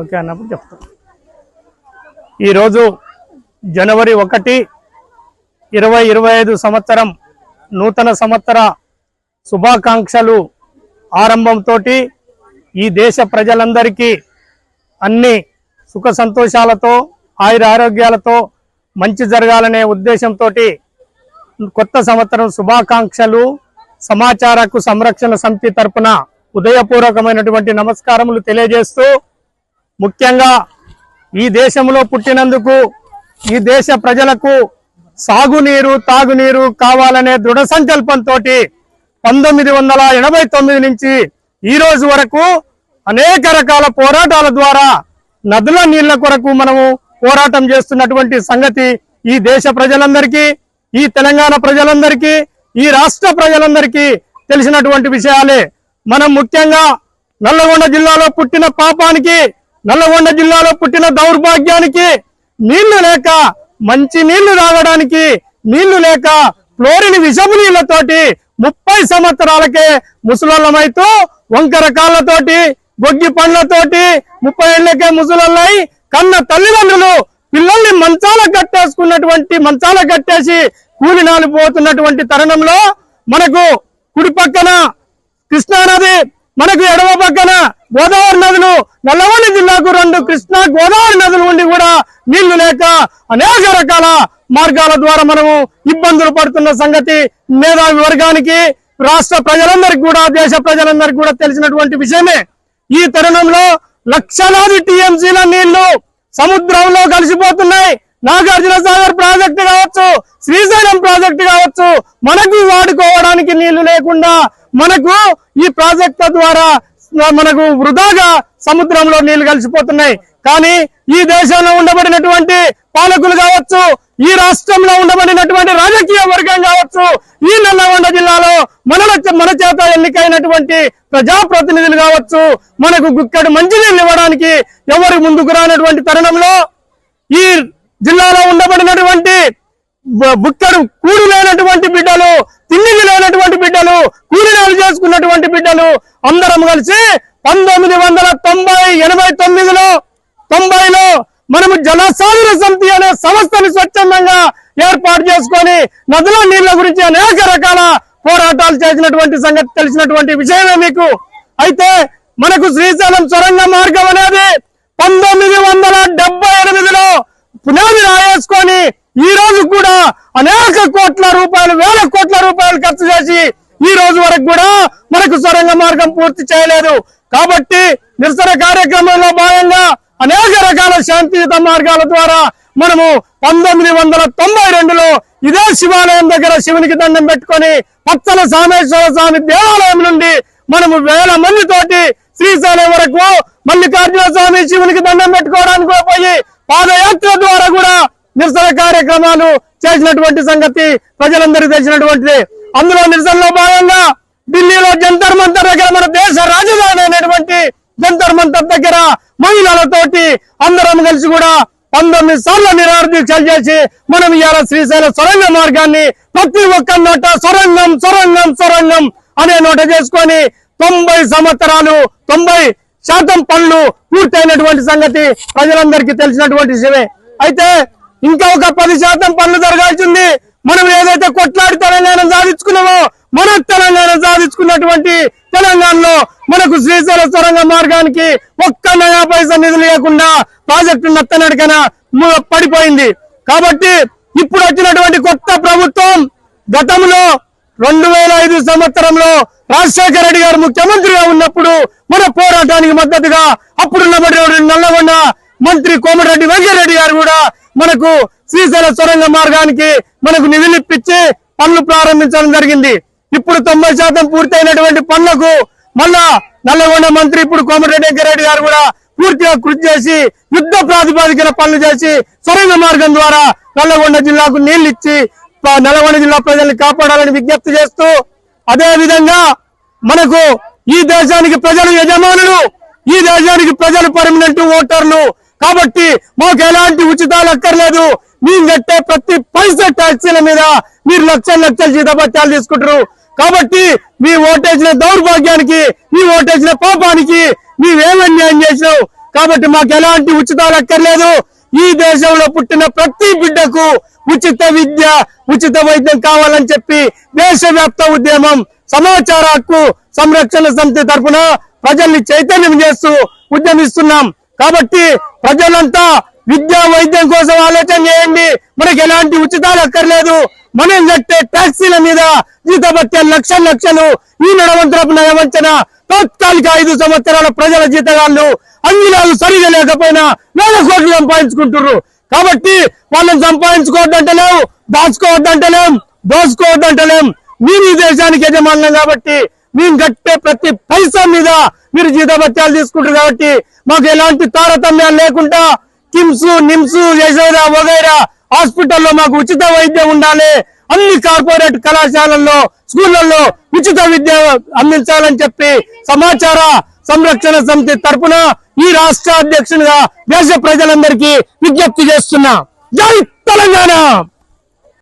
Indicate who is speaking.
Speaker 1: Okay అన్నప్పుడు చెప్తాం. ఈరోజు జనవరి ఒకటి ఇరవై ఇరవై ఐదు సంవత్సరం నూతన సంవత్సర శుభాకాంక్షలు ఆరంభంతో ఈ దేశ ప్రజలందరికీ అన్ని సుఖ సంతోషాలతో ఆయుర ఆరోగ్యాలతో మంచి జరగాలనే ఉద్దేశంతో కొత్త సంవత్సరం శుభాకాంక్షలు సమాచారకు సంరక్షణ సమితి తరపున ఉదయపూర్వకమైనటువంటి నమస్కారములు తెలియజేస్తూ ముఖ్యంగా ఈ దేశంలో పుట్టినందుకు ఈ దేశ ప్రజలకు సాగునీరు తాగునీరు కావాలనే దృఢ సంకల్పంతో పంతొమ్మిది వందల ఎనభై తొమ్మిది నుంచి ఈ రోజు వరకు అనేక రకాల పోరాటాల ద్వారా నదుల నీళ్ళ కొరకు మనము పోరాటం చేస్తున్నటువంటి సంగతి ఈ దేశ ప్రజలందరికీ ఈ తెలంగాణ ప్రజలందరికీ ఈ రాష్ట్ర ప్రజలందరికీ తెలిసినటువంటి విషయాలే. మనం ముఖ్యంగా నల్లగొండ జిల్లాలో పుట్టిన పాపానికి నల్లగొండ జిల్లాలో పుట్టిన దౌర్భాగ్యానికి నీళ్ళు లేక మంచి నీళ్ళు తాగడానికి నీళ్ళు లేక ఫ్లోరిన్ విషపు నీళ్ళతోటి ముప్పై సంవత్సరాలకే ముసలమైతూ వంకర కాళ్ళతోటి గొగ్గి పండ్లతోటి ముప్పై ఏళ్ళకే ముసలై కన్న తల్లిదండ్రులు పిల్లల్ని మంచాల కట్టేసుకున్నటువంటి మంచాల కట్టేసి కూలినాలు పోతున్నటువంటి తరుణంలో మనకు కుడి పక్కన కృష్ణానది మనకు ఎడమ పక్కన గోదావరి నదులు నల్లగొండ జిల్లాకు రెండు కృష్ణా గోదావరి నదులు ఉండి కూడా నీళ్ళు లేక అనేక రకాల మార్గాల ద్వారా మనము ఇబ్బందులు పడుతున్న సంగతి మేధావి వర్గానికి రాష్ట్ర ప్రజలందరికీ కూడా దేశ ప్రజలందరికీ కూడా తెలిసినటువంటి విషయమే. ఈ తరుణంలో లక్షలాది టీఎంసీల నీళ్ళు సముద్రంలో కలిసిపోతున్నాయి. నాగార్జున సాగర్ ప్రాజెక్టు కావచ్చు శ్రీశైలం ప్రాజెక్టు కావచ్చు మనకు వాడుకోవడానికి నీళ్ళు లేకుండా మనకు ఈ ప్రాజెక్టు ద్వారా మనకు వృధాగా సముద్రంలో నీళ్ళు కలిసిపోతున్నాయి. కానీ ఈ దేశంలో ఉండబడినటువంటి పాలకులు కావచ్చు ఈ రాష్ట్రంలో ఉండబడినటువంటి రాజకీయ వర్గం కావచ్చు ఈ నల్లగొండ జిల్లాలో మన మన చేత ఎన్నికైనటువంటి ప్రజాప్రతినిధులు కావచ్చు మనకు గుక్కడు మంచినీళ్ళు ఇవ్వడానికి ఎవరు ముందుకు రానటువంటి తరుణంలో ఈ జిల్లాలో ఉండబడినటువంటి బుక్కడు కూలి లేనటువంటి బిడ్డలు తిండికి లేనటువంటి బిడ్డలు కూలినాలు చేసుకున్నటువంటి బిడ్డలు అందరం కలిసి పంతొమ్మిది వందల తొంభై ఎనభై తొమ్మిదిలో తొంభైలో మనము జలసాధన సమితి అనే సంస్థను స్వచ్ఛందంగా ఏర్పాటు చేసుకొని నదుల నీళ్ళ గురించి అనేక రకాల పోరాటాలు చేసినటువంటి సంగతి తెలిసినటువంటి విషయమే మీకు. అయితే మనకు శ్రీశైలం సొరంగ మార్గం అనేది పంతొమ్మిది వందల డెబ్బై ఎనిమిదిలో పునాది రాయేసుకొని ఈ రోజు కూడా అనేక కోట్ల రూపాయలు వేల కోట్ల రూపాయలు ఖర్చు చేసి ఈ రోజు వరకు కూడా మనకు సొరంగ మార్గం పూర్తి చేయలేదు. కాబట్టి నిరసన కార్యక్రమంలో భాగంగా అనేక రకాల శాంతియుత మార్గాల ద్వారా మనము పంతొమ్మిది వందల తొంభై రెండులో ఇదే శివాలయం దగ్గర శివునికి దండం పెట్టుకొని పచ్చల సామేశ్వర స్వామి దేవాలయం నుండి మనము వేల మంది తోటి శ్రీశైలం వరకు మల్లికార్జున స్వామి శివునికి దండం పెట్టుకోవడానికి పోయి పాదయాత్ర ద్వారా కూడా నిరసన కార్యక్రమాలు చేసినటువంటి సంగతి ప్రజలందరికీ తెలిసినటువంటిది. అందులో నిరసనలో భాగంగా ఢిల్లీలో జంతర్ మంతర్ దగ్గర మన దేశ రాజధాని అయినటువంటి జంతర్ మంతర్ దగ్గర మహిళలతోటి అందరం కలిసి కూడా పంతొమ్మిది సార్లు నిరాహార దీక్షలు చేసి మనం ఇవాళ శ్రీశైల సొరంగ మార్గాన్ని ప్రతి ఒక్క నోట సొరంగం సొరంగం సొరంగం అనే నోట చేసుకొని తొంభై సంవత్సరాలు తొంభై శాతం పనులు పూర్తయినటువంటి సంగతి ప్రజలందరికీ తెలిసినటువంటి విషయమే. అయితే ఇంకా ఒక పది శాతం పనులు జరగాల్సింది మనం ఏదైతే కొట్లాడి తెలంగాణ సాధించుకున్నామో మన తెలంగాణ సాధించుకున్నటువంటి తెలంగాణలో మనకు శ్రీశైల సొరంగ మార్గానికి ఒక్క నయా పైసా నిధులు లేకుండా ప్రాజెక్టు నత్తనడికన పడిపోయింది. కాబట్టి ఇప్పుడు వచ్చినటువంటి కొత్త ప్రభుత్వం గతంలో రెండు వేల ఐదు సంవత్సరంలో రాజశేఖర రెడ్డి గారు ముఖ్యమంత్రిగా ఉన్నప్పుడు మన పోరాటానికి మద్దతుగా అప్పుడు నల్లగొండ మంత్రి కోమటిరెడ్డి వెంకటరెడ్డి గారు కూడా మనకు శ్రీశైల సొరంగ మార్గానికి మనకు నిధులిప్పించి పనులు ప్రారంభించడం జరిగింది. ఇప్పుడు తొంభై శాతం పూర్తయినటువంటి పనులకు మళ్ళా నల్లగొండ మంత్రి ఇప్పుడు కోమటిరెడ్డి వెంకటరెడ్డి గారు కూడా పూర్తిగా కృషి చేసి యుద్ధ ప్రాతిపాదికన పనులు చేసి సొరంగ మార్గం ద్వారా నల్లగొండ జిల్లాకు నీళ్ళు ఇచ్చి నల్గొండ జిల్లా ప్రజల్ని కాపాడాలని విజ్ఞప్తి చేస్తూ అదే విధంగా మనకు ఈ దేశానికి ప్రజలు యజమానులు ఈ దేశానికి ప్రజలు పర్మనెంట్ ఓటర్లు. కాబట్టి మాకు ఎలాంటి ఉచితాలు అక్కర్లేదు. మేము కట్టే ప్రతి పైసా ట్యాక్సీల మీద మీరు లక్షల లక్షలు జీతపత్యాలు తీసుకుంటారు. కాబట్టి మీ ఓటేసిన దౌర్భాగ్యానికి మీ ఓటేసిన పాపానికి నీవేం అన్యాయం చేసినావు? కాబట్టి మాకు ఎలాంటి ఉచితాలు అక్కర్లేదు. ఈ దేశంలో పుట్టిన ప్రతి బిడ్డకు ఉచిత విద్య ఉచిత వైద్యం కావాలని చెప్పి దేశవ్యాప్త ఉద్యమం సమాచార హక్కు సంరక్షణ సమితి తరఫున ప్రజల్ని చైతన్యం చేస్తూ ఉద్యమిస్తున్నాం. కాబట్టి ప్రజలంతా విద్యా వైద్యం కోసం ఆలోచన చేయండి. మనకి ఎలాంటి ఉచితాలు అక్కర్లేదు. మనం కట్టే ట్యాక్సీల మీద జీతభత్యాలు లక్షల లక్షలు. ఈ నడవంతరపు నయవంచన తాత్కాలిక ఐదు సంవత్సరాల ప్రజల జీతగాళ్ళు అంగిలాలు సరిగా లేకపోయినా వేల కోట్లు సంపాదించుకుంటున్నారు కాబట్టి వాళ్ళని సంపాదించుకోవద్దంటలేం దాచుకోవద్దంటలేం దోసుకోవద్దంటలేం మీరు ఈ దేశానికి యజమానులం కాబట్టి మేము కట్టే ప్రతి పైసా మీద మీరు జీతభత్యాలు తీసుకుంటారు కాబట్టి మాకు ఎలాంటి తారతమ్యాలు లేకుండా కిమ్స్ నిమ్స్ యశోద వగైరా హాస్పిటల్లో మాకు ఉచిత వైద్యం ఉండాలి. అన్ని కార్పొరేట్ కళాశాలల్లో స్కూళ్ళల్లో ఉచిత విద్య అందించాలని చెప్పి సమాచార సంరక్షణ సమితి తరఫున ఈ రాష్ట్ర అధ్యక్షునిగా దేశ ప్రజలందరికీ విజ్ఞప్తి చేస్తున్నా. జై తెలంగాణ!